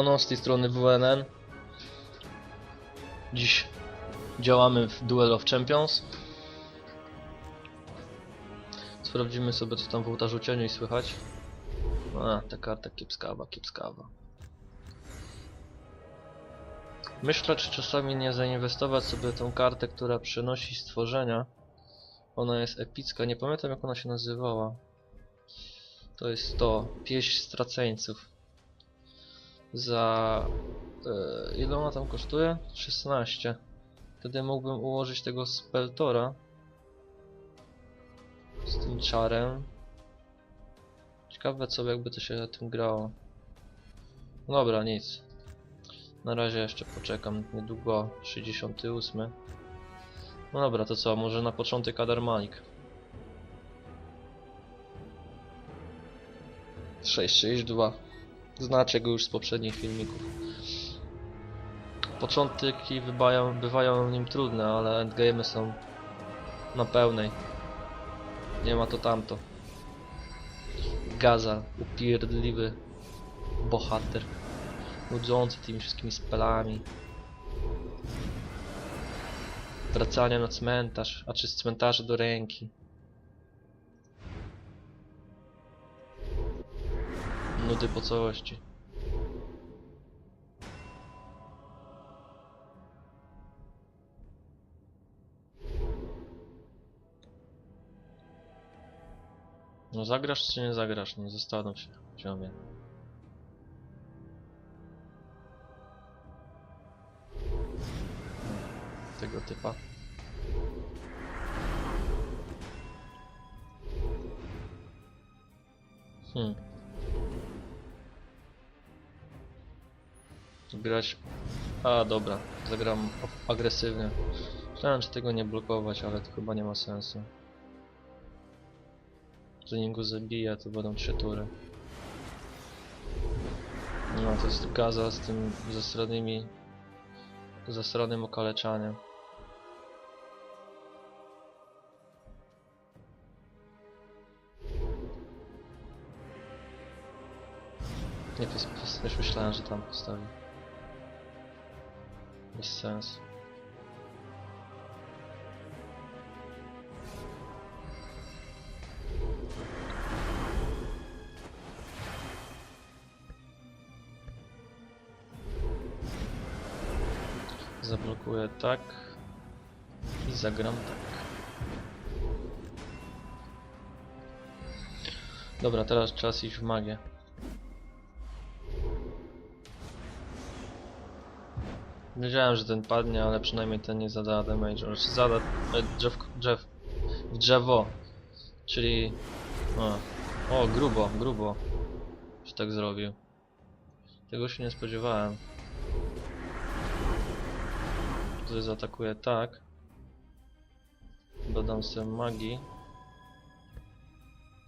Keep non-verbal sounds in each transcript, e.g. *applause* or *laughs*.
Z tej strony WNN. Dziś działamy w Duel of Champions. Sprawdzimy sobie co tam w ołtarzu cieniu i słychać. A, ta karta kiepskawa, kiepskawa. Myślę, czy czasami nie zainwestować sobie tą kartę, która przynosi stworzenia. Ona jest epicka, nie pamiętam jak ona się nazywała. To jest to, pieśń straceńców za... E, ile ona tam kosztuje? 16. Wtedy mógłbym ułożyć tego Speltora z tym czarem. Ciekawe co jakby to się tym grało. No Dobra, nic. Na razie jeszcze poczekam, niedługo 68. No dobra, to co, może na początek Adarmanik. 662 Znacie go już z poprzednich filmików. Początki bywają, bywają nim trudne, ale endgame są na pełnej. Nie ma to tamto. Gaza, upierdliwy bohater. Nudzący tymi wszystkimi spelami. Wracanie na cmentarz, a czy z cmentarza do ręki. Nudy po całości. No zagrasz czy nie zagrasz? No zastanów się, ziomie. Tego typa. Hmm. Grać... A, dobra. Zagram agresywnie. Myślałem, że tego nie blokować, ale to chyba nie ma sensu. Zanim go zabija, to będą trzy tury. No, to jest gaza z tym zasranymi... zasranym okaleczaniem. Nie, to jest, już myślałem, że tam postawi. Bez sensu. Zablokuję tak i zagram tak. Dobra, teraz czas iść w magię. Wiedziałem, że ten padnie, ale przynajmniej ten nie zada damage. Znaczy zada e, drzew, drzew, w drzewo. Czyli... O, o, grubo, grubo. Się tak zrobił. Tego się nie spodziewałem. Tutaj zaatakuję tak. Dodam sobie magii.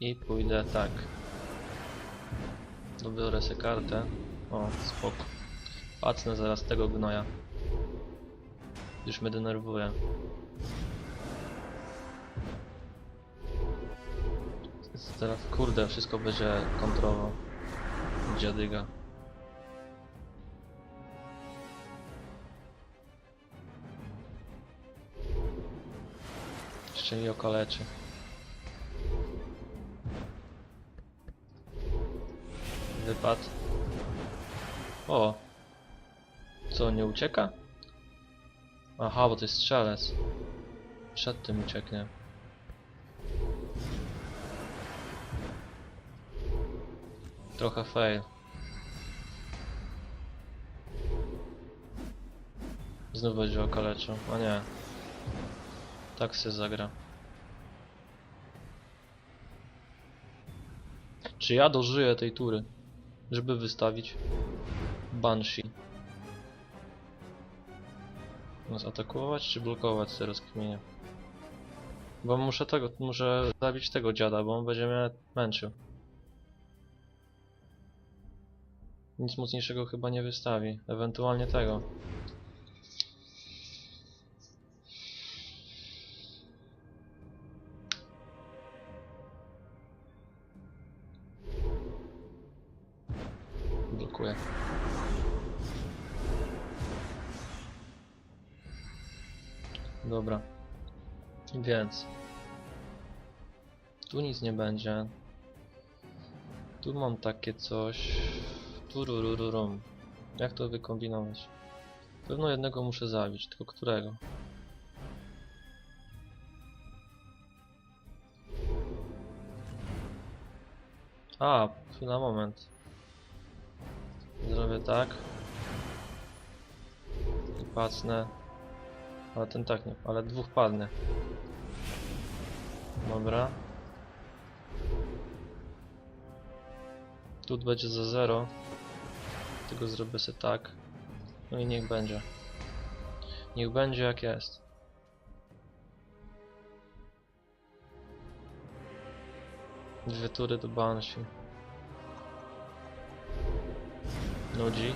I pójdę tak. Dobiorę sobie kartę. O, spoko. Pacnę zaraz tego gnoja. Już mnie denerwuje. Teraz kurde, wszystko będzie kontrolował. Dziadyga. Jeszcze mi okaleczy. Wypad. O! Co, nie ucieka? Aha, bo to jest strzelec. Przed tym ucieknie. Trochę fail. Znów będzie okaleczył. O nie. Tak się zagra. Czy ja dożyję tej tury, żeby wystawić Banshee? Nas atakować czy blokować teraz kmienie? Bo muszę tego, muszę zabić tego dziada, bo on będzie mnie męczył. Nic mocniejszego chyba nie wystawi. Ewentualnie tego. Dobra. Więc. Tu nic nie będzie. Tu mam takie coś. Tururururum. Jak to wykombinować? Pewno jednego muszę zabić, tylko którego? A, chwila, moment. Zrobię tak. I pacnę. Ale ten tak nie, ale dwóch padnie. Dobra. Tu będzie za 0. Tego zrobię sobie tak. No i niech będzie. Niech będzie jak jest. Dwie tury do Banshee. Nudzi.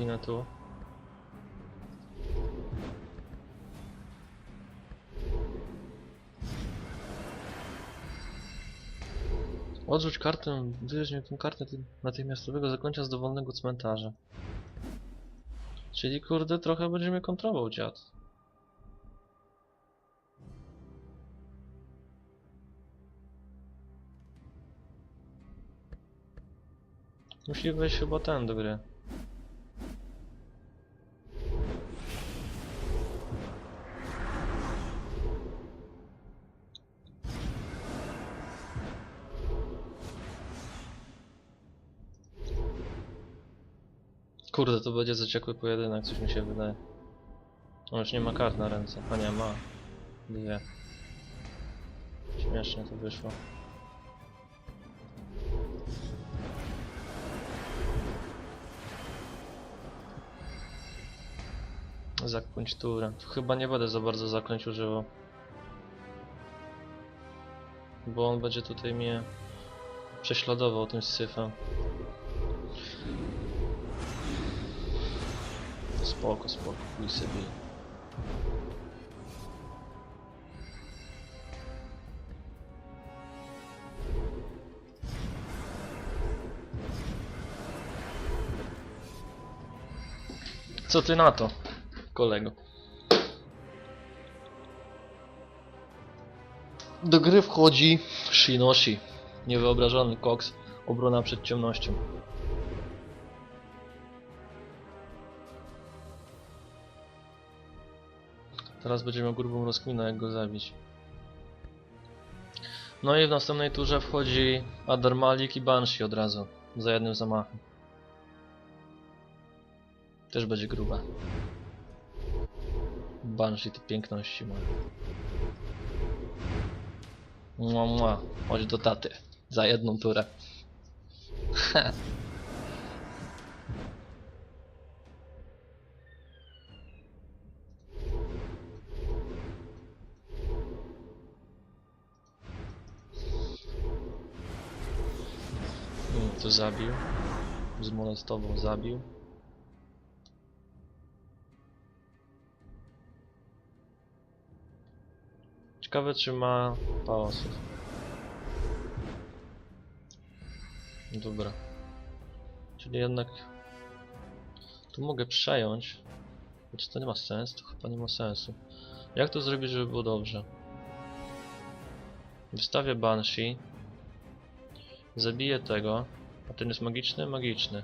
Winę tu. Odrzuć kartę, wyjaśnij tę kartę ty- natychmiastowego zakończenia z dowolnego cmentarza. Czyli kurde, trochę będzie mnie kontrował dziad. Musi wejść chyba ten do gry. Kurde, to będzie zaciekły pojedynek, coś mi się wydaje. On już nie ma kart na ręce. A nie, ma. Dwie. Śmiesznie to wyszło. Zakończ turę. Tu chyba nie będę za bardzo zaklęć używał. Bo on będzie tutaj mnie prześladował tym syfem. Spoko, spoko, chuj sobie. Co ty na to, kolego? Do gry wchodzi Shinoshi. Niewyobrażony koks. Obrona przed ciemnością. Teraz będzie miał grubą rozkminę jak go zabić. No i w następnej turze wchodzi Adar Malik i Banshee od razu. Za jednym zamachem. Też będzie gruba. Banshee to piękności ma. Mua, mua. Chodź do taty. Za jedną turę. *laughs* To zabił. Zmolestował, zabił. Ciekawe czy ma pałasów. Dobra. Czyli jednak tu mogę przejąć. Czy to nie ma sensu? To chyba nie ma sensu. Jak to zrobić, żeby było dobrze? Wystawię Banshee. Zabiję tego. A ten jest magiczny? Magiczny.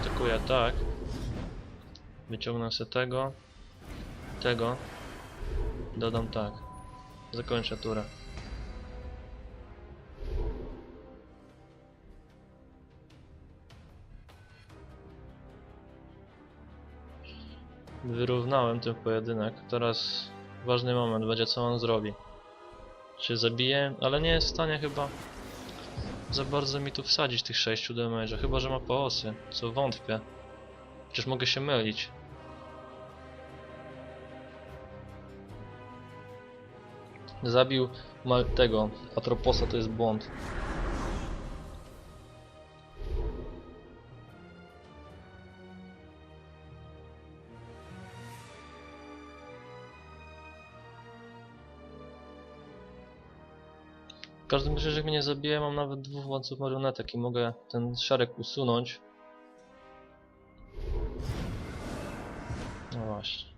Atakuję tak. Wyciągnę sobie tego. Tego. Dodam tak. Zakończę turę. Wyrównałem ten pojedynek. Teraz ważny moment będzie co on zrobi. Czy zabije? Ale nie jest w stanie chyba za bardzo mi tu wsadzić tych 6 damage'a. Chyba, że ma poosy, co wątpię. Przecież mogę się mylić. Zabił tego Atroposa, to jest błąd. Każdym razie, jak mnie nie zabije, mam nawet dwóch łańcuch marionetek i mogę ten szarek usunąć. No właśnie.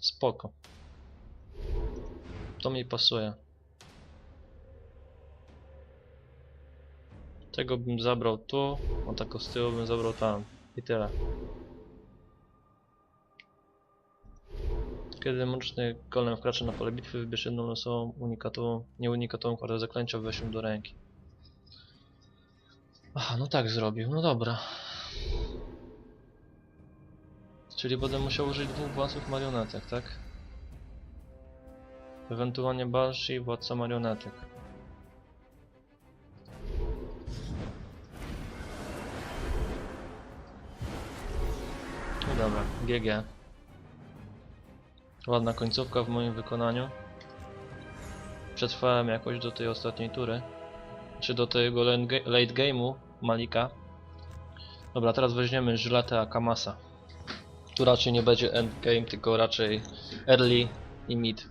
Spoko. To mi pasuje. Tego bym zabrał tu, a tako z tyłu bym zabrał tam. I tyle. Kiedy mroczny golem wkracza na pole bitwy, wybierz jedną losową unikatową, nie unikatową kartę zaklęcia, weź ją do ręki. Aha, no tak zrobił, no dobra. Czyli będę musiał użyć dwóch władców marionetek, tak? Ewentualnie Banshee władca marionetek. No dobra, GG. Ładna końcówka w moim wykonaniu. Przetrwałem jakoś do tej ostatniej tury. Czy do tego late ga- late game'u Malika. Dobra, teraz weźmiemy Żyletę Akamasa. Tu raczej nie będzie endgame, tylko raczej early i mid.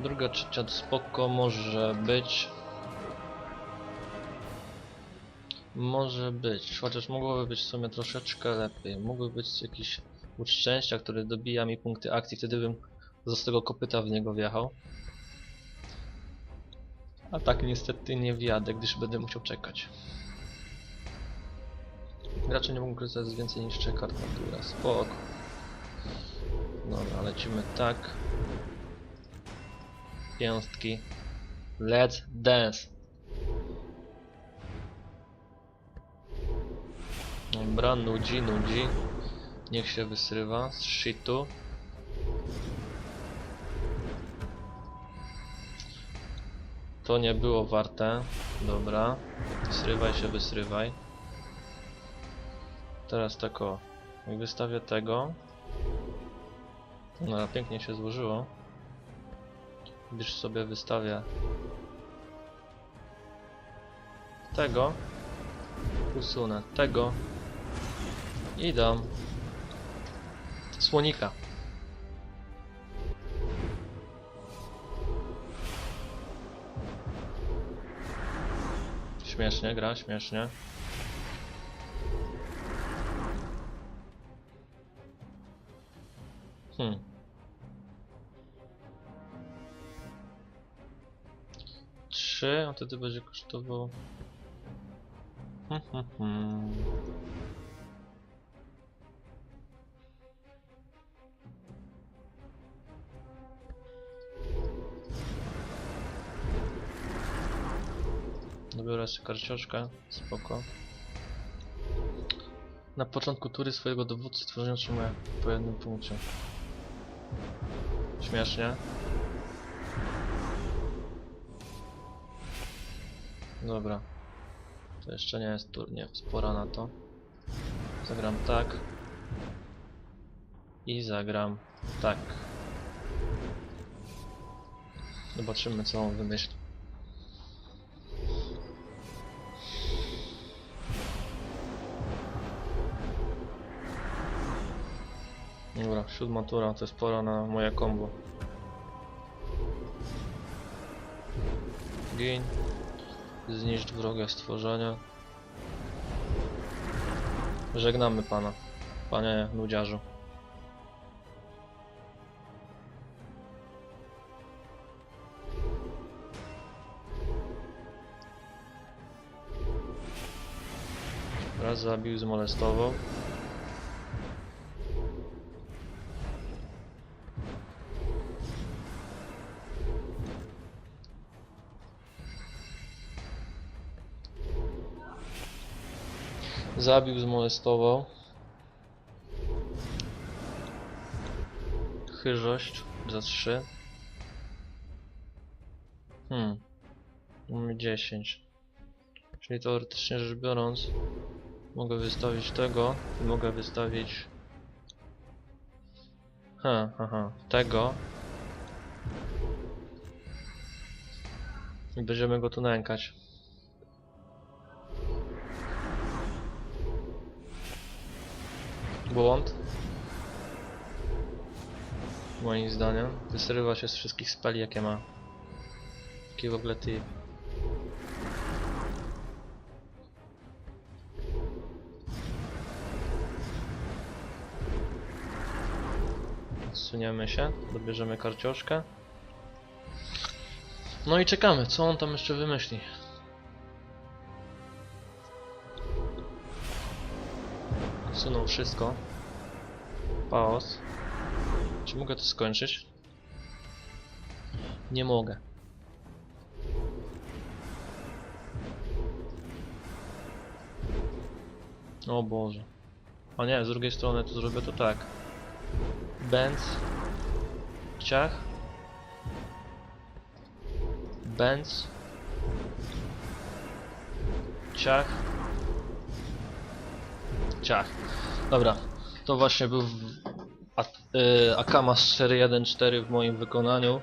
Druga, trzecia spoko może być. Może być, chociaż mogłoby być w sumie troszeczkę lepiej. Mógłby być jakiś łódź który dobija mi punkty akcji, wtedy bym z tego kopyta w niego wjechał. A tak niestety nie wjadę, gdyż będę musiał czekać. Raczej nie mogę korzystać z więcej niż 3 kart na turę. Spoko. Dobra, lecimy tak. Piąstki. Let's dance. Dobra, nudzi, nudzi. Niech się wysrywa z shitu. To nie było warte. Dobra. Wysrywaj się, wysrywaj. Teraz tak o. Jak wystawię tego. No, pięknie się złożyło. Gdyż sobie wystawię tego. Usunę tego. I słonika. Śmiesznie gra, śmiesznie. Hmm. Trzy, a wtedy będzie kosztował. Hmm, hmm, hmm. Sobie karcioszkę, spoko. Na początku tury swojego dowódcy tworzenia otrzymuję po jednym punkcie. Śmiesznie. Dobra. To jeszcze nie jest tur, nie, spora na to. Zagram tak. I zagram tak. Zobaczymy co on wymyśli. Dobra, siódma tura, to jest pora na moje combo. Gin. Zniszcz wrogie stworzenia. Żegnamy pana, panie nudziarzu. Raz zabił, zmolestował. Zabił, zmolestował. Chyżość za 3. Hmm. Mamy 10. Czyli teoretycznie rzecz biorąc, mogę wystawić tego i mogę wystawić. Ha, ha, ha. Tego. I będziemy go tu nękać. Błąd. Moim zdaniem. Wysrywa się z wszystkich speli jakie ma. Jaki w ogóle ty. Suniemy się, dobierzemy karcioszkę. No i czekamy, co on tam jeszcze wymyśli. Sunął wszystko. Paos. Czy mogę to skończyć? Nie mogę. O Boże. A nie, z drugiej strony to zrobię to tak. Benz. Ciach. Benz. Ciach. Ciach. Dobra. To właśnie był a, y, Akama z serii 1.4 w moim wykonaniu.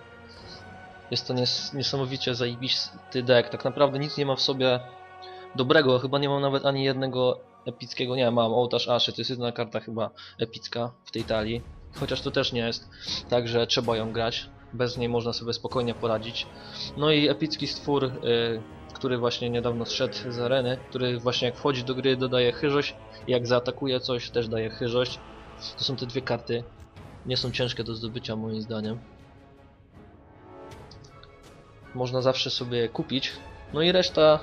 Jest to nies niesamowicie zajebisty deck. Tak naprawdę nic nie ma w sobie dobrego. Chyba nie mam nawet ani jednego epickiego. Nie, mam Ołtarz Aszy. To jest jedyna karta chyba epicka w tej talii. Chociaż to też nie jest tak, że trzeba ją grać. Bez niej można sobie spokojnie poradzić. No i epicki stwór, y, który właśnie niedawno zszedł z areny, który właśnie jak wchodzi do gry dodaje chyżość, jak zaatakuje coś też daje chyżość. To są te dwie karty. Nie są ciężkie do zdobycia moim zdaniem. Można zawsze sobie je kupić. No i reszta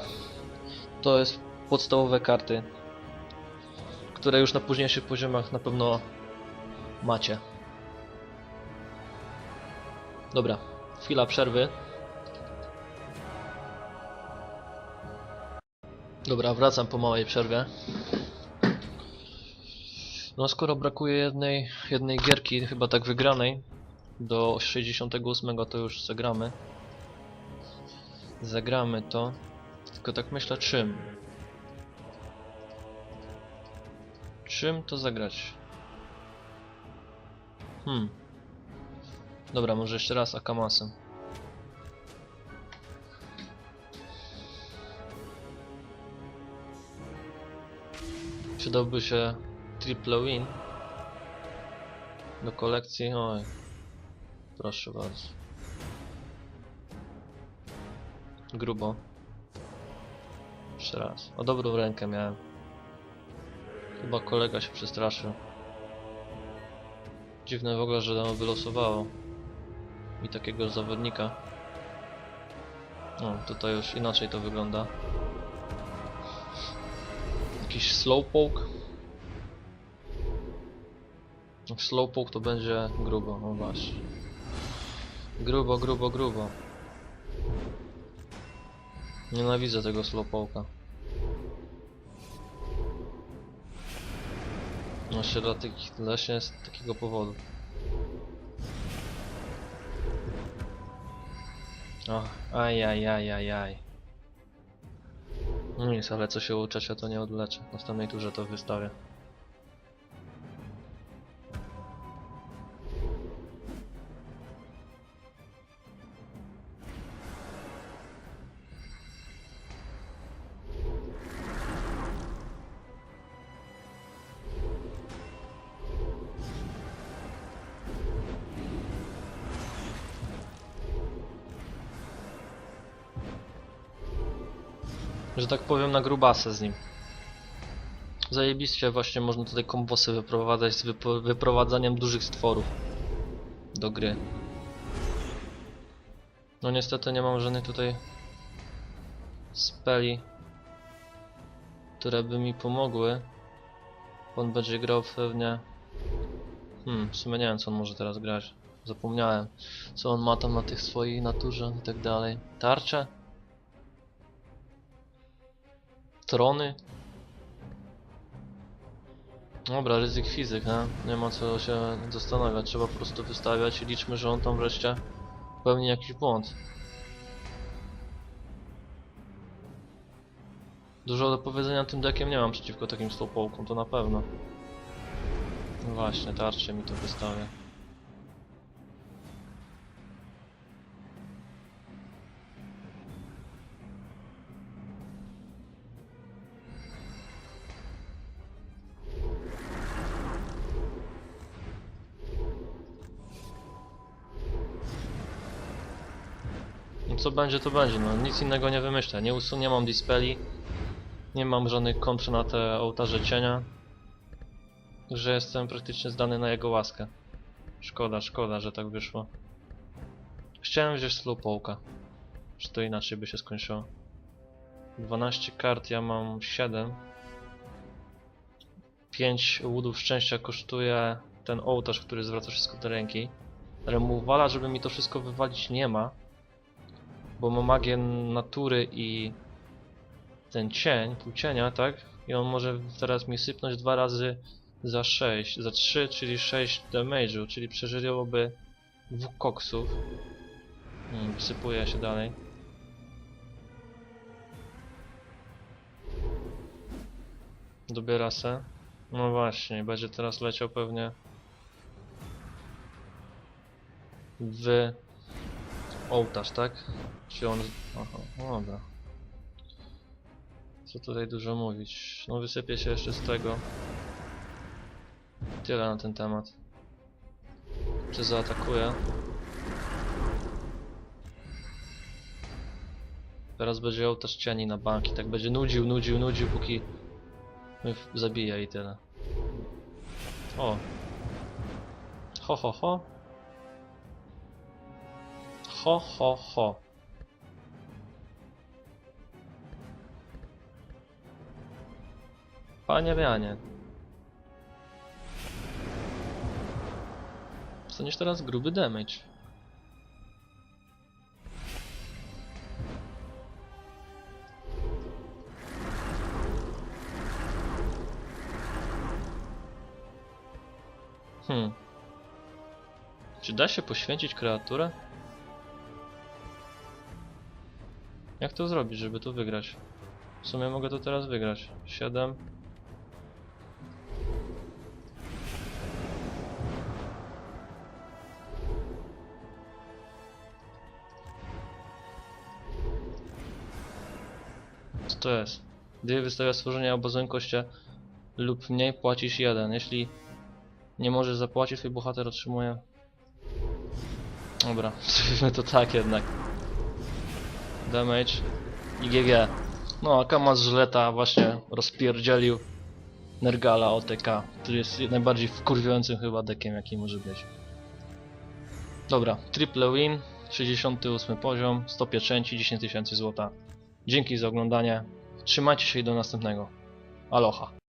to jest podstawowe karty, które już na późniejszych poziomach na pewno macie. Dobra, chwila przerwy. Dobra, wracam po małej przerwie. No skoro brakuje jednej, jednej gierki, chyba tak wygranej, do 68 to już zagramy. Zagramy to. Tylko tak myślę czym. Czym to zagrać? Hmm. Dobra, może jeszcze raz Akamasem. Przydałby się triple win do kolekcji. Oj, proszę bardzo. Grubo. Jeszcze raz. O dobrą rękę miałem. Chyba kolega się przestraszył. Dziwne w ogóle, że nam wylosowało mi takiego zawodnika. No, tutaj już inaczej to wygląda. Jakiś slowpoke. Slowpoke to będzie grubo, no właśnie. Grubo, grubo, grubo. Nienawidzę tego slowpoke'a. Właśnie dla, tych, właśnie z takiego powodu. O, ajajajajaj. No nic, ale co się uczecia to nie odleczę. W następnej turze to wystawię. Że tak powiem, na grubasę z nim. Zajebiście właśnie można tutaj kombosy wyprowadzać z wyprowadzaniem dużych stworów do gry. No niestety nie mam żadnych tutaj speli, które by mi pomogły. On będzie grał pewnie... Hmm, w sumie nie wiem co on może teraz grać. Zapomniałem. Co on ma tam na tych swojej naturze i tak dalej. Tarcze? strony. Dobra, ryzyk fizyk, he? nie ma co się zastanawiać, trzeba po prostu wystawiać i liczmy, że on tam wreszcie popełni jakiś błąd. Dużo do powiedzenia tym dekiem nie mam przeciwko takim stopołkom, to na pewno. No właśnie, tarczy mi to wystawia. Co będzie, to będzie, no nic innego nie wymyślę. Nie usunie, mam dispeli. Nie mam żadnych kontr na te ołtarze cienia. Że jestem praktycznie zdany na jego łaskę. Szkoda, szkoda, że tak wyszło. Chciałem wziąć slowpoke'a. Czy to inaczej by się skończyło. 12 kart, ja mam 7. 5 łudów szczęścia kosztuje ten ołtarz, który zwraca wszystko do ręki. Removala, żeby mi to wszystko wywalić nie ma. Bo ma magię natury i ten cień, pół cienia, tak? I on może teraz mi sypnąć dwa razy za 6, za 3, czyli 6 damage'u, czyli przeżyłoby dwóch koksów. Hmm, się dalej. Dobiera se. No właśnie, będzie teraz leciał pewnie w ołtarz, tak? Czy on... Aha, no dobra. Co tutaj dużo mówić? No wysypie się jeszcze z tego. Tyle na ten temat. Czy zaatakuje? Teraz będzie ołtarz cieni na banki, tak będzie nudził, nudził, nudził, póki zabija i tyle. O! Ho, ho, ho! Ho, ho, ho! Panie Wianie. Dostaniesz teraz gruby damage. Hmm. Czy da się poświęcić kreaturę? Jak to zrobić, żeby to wygrać? W sumie mogę to teraz wygrać. 7. Co to jest? Gdy wystawia stworzenie obozu koście lub mniej płacisz jeden. Jeśli nie możesz zapłacić, twój bohater otrzymuje... Dobra, *laughs* zrobimy to tak jednak. Damage i GG. No, a Kama z Żyleta właśnie rozpierdzielił Nergala OTK, który jest najbardziej wkurwiającym chyba dekiem jaki może być. Dobra, triple win, 68 poziom, 100 pieczęci, 10 tysięcy złota. Dzięki za oglądanie, trzymajcie się i do następnego. Aloha.